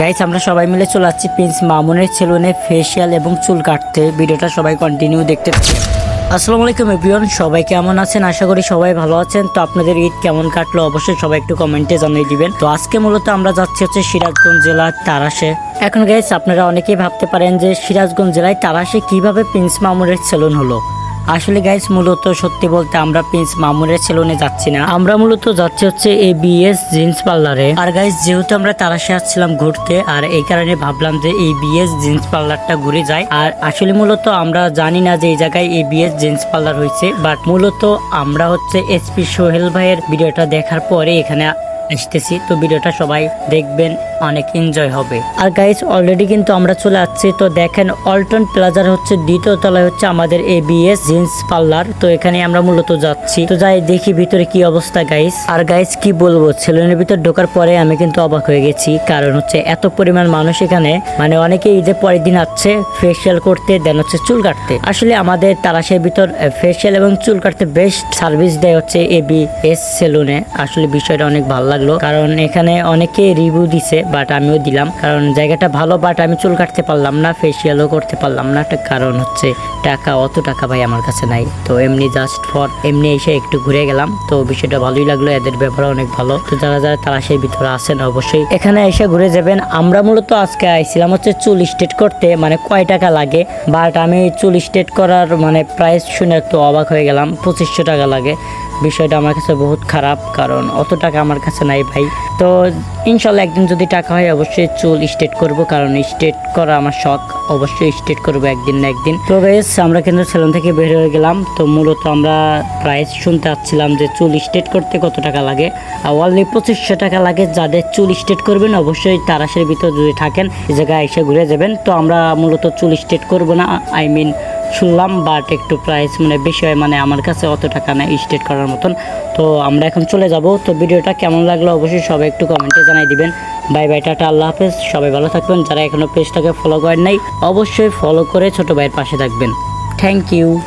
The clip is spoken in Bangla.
গাইস আমরা সবাই মিলে চলে যাচ্ছি প্রিন্স মামুনের সেলুনে ফেসিয়াল এবং চুল কাটতে। ভিডিওটা সবাই কন্টিনিউ দেখতে। আসসালামু আলাইকুম এভরিওয়ান সবাই কেমন আছেন? আশা করি সবাই ভালো আছেন। তো আপনাদের ঈদ কেমন কাটলো? অবশ্যই সবাই একটু কমেন্টে জানিয়ে দিবেন। তো আজকে মূলত আমরা যাচ্ছি হচ্ছে সিরাজগঞ্জ জেলার তারাসে এখন গাইস আপনারা অনেকেই ভাবতে পারেন যে সিরাজগঞ্জ জেলায় তারাসে কীভাবে প্রিন্স মামুনের সেলুন হলো? আসলে গাইস মূলত সত্যি বলতে আমরা প্রিন্স মামুনের সেলুনে যাচ্ছি না। আমরা মূলত যাচ্ছি হচ্ছে এ বিএস জিন্স পার্লারে আর গাইস যেহেতু আমরা তারাশে আসছিলাম ঘুরতে, আর এই কারণে ভাবলাম যে এই বিএস জিন্স পার্লারটা ঘুরে যাই। আর আসলে মূলত আমরা জানি না যে এই জায়গায় এই বিএস জিন্স পার্লার হয়েছে বাট মূলত আমরা হচ্ছে এসপি সোহেল ভাইয়ের ভিডিওটা দেখার পরে এখানে আসতেছি। তো ভিডিওটা সবাই দেখবেন। অনেক এনজয় হবে। আর গাইস অলরেডি কিন্তু আমরা চলে আসছি। তো দেখেন অল্টন প্লাজার হচ্ছে দ্বিতীয় তলায় হচ্ছে আমাদের এ বিএস জিন্স পার্লার তো এখানে আমরা মূলত যাচ্ছি। তো যাই, দেখি ভিতরে কি অবস্থা গাইস আর গাইস কি বলব? সেলুনের ভিতর ঢোকার পরে আমি কিন্তু অবাক হয়ে গেছি। কারণ হচ্ছে এত পরিমাণ মানুষ এখানে। মানে অনেকে ঈদের পরের দিন আসছে ফেসিয়াল করতে দেন হচ্ছে চুল কাটতে। আসলে আমাদের তারাশের ভিতর ফেসিয়াল এবং চুল কাটতে বেস্ট সার্ভিস দেয় হচ্ছে এ বি এস সেলুনে আসলে বিষয়টা অনেক ভালো লাগল। কারণ এখানে অনেকে রিভিউ দিছে বাট আমিও দিলাম। কারণ জায়গাটা ভালো বাট আমি চুল কাটতে পারলাম না ফেসিয়ালও করতে পারলাম না। একটা কারণ হচ্ছে টাকা, অত টাকা ভাই আমার কাছে নাই। তো এমনি জাস্ট ফর এমনি এসে একটু ঘুরে গেলাম। তো বিষয়টা ভালোই লাগল, এদের ব্যাপারে অনেক ভালো। তো যারা যারা সেই ভিতরে আছেন অবশ্যই। এখানে এসে ঘুরে যাবেন। আমরা মূলত আজকে আইছিলাম হচ্ছে চুল স্টেট করতে মানে কয় টাকা লাগে? বাট আমি চুল স্টেট করার মানে প্রাইস শুনে একটু অবাক হয়ে গেলাম, পঁচিশশো টাকা লাগে। বিষয়টা আমার কাছে বহুত খারাপ, কারণ অত টাকা আমার কাছে নাই ভাই। তো ইনশাল্লাহ একদিন যদি টাকা হয়, অবশ্যই চুল স্টেট করব, কারণ স্টেট করা আমার শখ। অবশ্যই স্টেট করব একদিন না একদিন। তো বেশ আমরা কিন্তু সেলুন থেকে বের হয়ে গেলাম। তো মূলত আমরা প্রাইস শুনতে পাচ্ছিলাম যে চুল স্ট্রেট করতে কত টাকা লাগে? আর অনলি পঁচিশশো টাকা লাগে যাদের চুল স্ট্রেট করবেন, অবশ্যই তারাশের ভিতর যদি থাকেন, এই জায়গায় এসে ঘুরে যাবেন। তো আমরা মূলত চুল স্ট্রেট করব না আই মিন শুনলাম বাট একটু প্রাইস মানে বেশি হয় মানে আমার কাছে অত টাকা নেই স্টেট করার মতন। তো আমরা এখন চলে যাব। তো ভিডিওটা কেমন লাগল অবশ্যই সবাই একটু কমেন্টে জানাই দিবেন। বাই বাই, টাটা, আল্লাহ হাফেজ। সবাই ভালো থাকবেন। যারা এখনও পেজটাকে ফলো করেন নাই, অবশ্যই ফলো করে ছোট ভাইয়ের পাশে থাকবেন। Thank you